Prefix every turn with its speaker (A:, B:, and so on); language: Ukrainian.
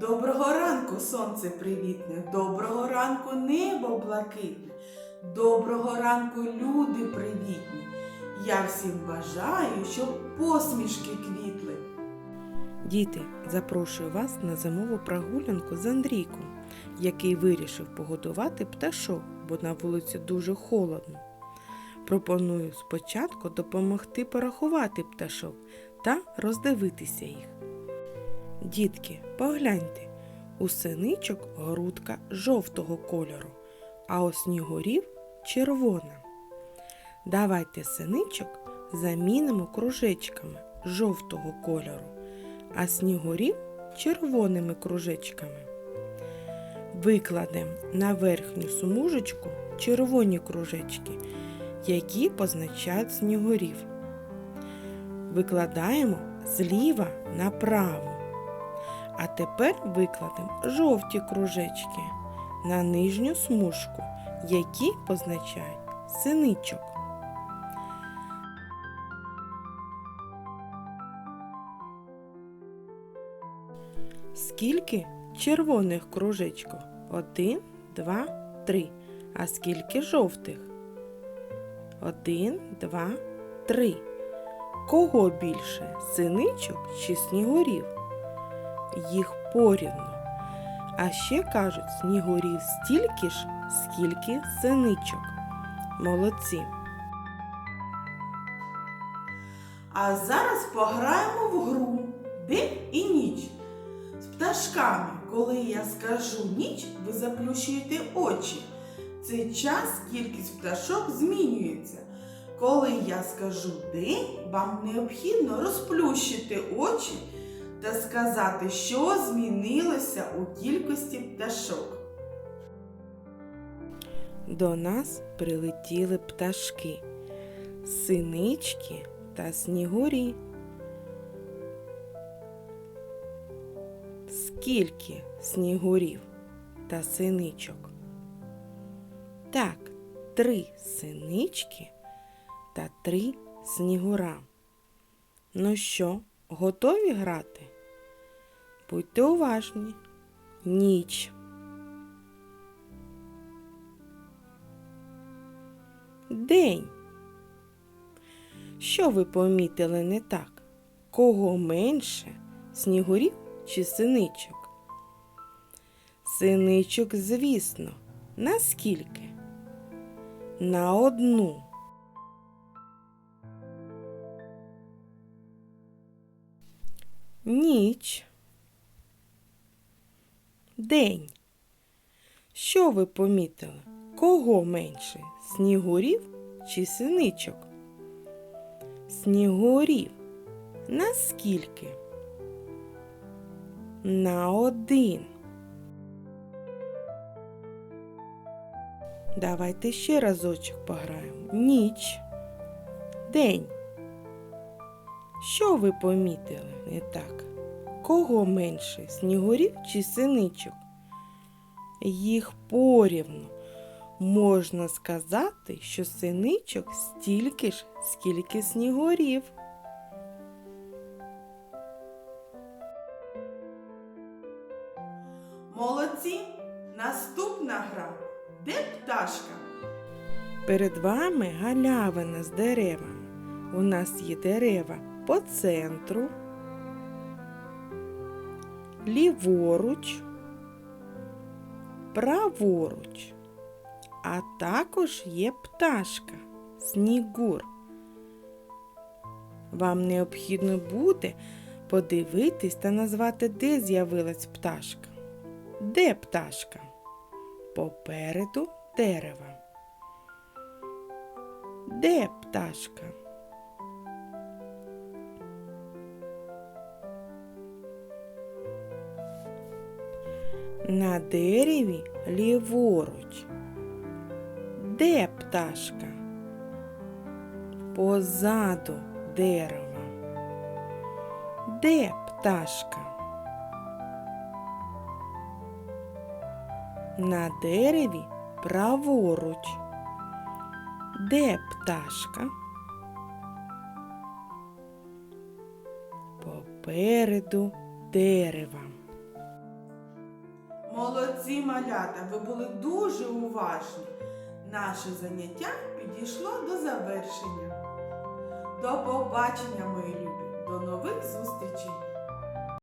A: Доброго ранку, сонце привітне, доброго ранку, небо блакитне, доброго ранку, люди привітні. Я всім бажаю, щоб посмішки квітли.
B: Діти, запрошую вас на зимову прогулянку з Андрійком, який вирішив погодувати пташок, бо на вулиці дуже холодно. Пропоную спочатку допомогти порахувати пташок та роздивитися їх. Дітки, погляньте, у синичок грудка жовтого кольору, а у снігурів червона. Давайте синичок замінимо кружечками жовтого кольору а снігурів червоними кружечками. Викладемо на верхню смужечку червоні кружечки, які позначають снігурів. Викладаємо зліва направо. А тепер викладемо жовті кружечки на нижню смужку, які позначають синичок. Скільки червоних кружечків? Один, два, три. А скільки жовтих? Один, два, три. Кого більше? Синичок чи снігурів? Їх порівну. А ще кажуть, снігурів стільки ж, скільки синичок. Молодці.
A: А зараз пограємо в гру День і ніч. З пташками, коли я скажу ніч, ви заплющуєте очі. Цей час кількість пташок змінюється. Коли я скажу день, вам необхідно розплющити очі та сказати, що змінилося у кількості пташок.
B: До нас прилетіли пташки, синички та снігурі. Скільки снігурів та синичок? Так, три синички та три снігура. Ну що, готові грати? Будьте уважні. Ніч. День. Що ви помітили не так? Кого менше? Снігурів чи синичок? Синичок, звісно, наскільки? На одну. Ніч. День. Що ви помітили? Кого менше? Снігурів чи синичок? Снігурів. Наскільки? На один. Давайте ще разочок пограємо. Ніч. День. Що ви помітили не так? Кого менше? Снігурів чи синичок? Їх порівну. Можна сказати, що синичок стільки ж, скільки снігурів.
A: Молодці! Наступна гра. Де пташка?
B: Перед вами галявина з деревами. У нас є дерева по центру, ліворуч, праворуч, а також є пташка, снігур. Вам необхідно буде подивитись та назвати, де з'явилась пташка. Де пташка? Попереду дерева. Де пташка? На дереві ліворуч. Де пташка? Позаду дерева. Де пташка? На дереві праворуч. Де пташка? Попереду дерева. Молодці малята, ви були дуже уважні. Наше заняття підійшло до завершення. До побачення, мої любі! До нових зустрічей!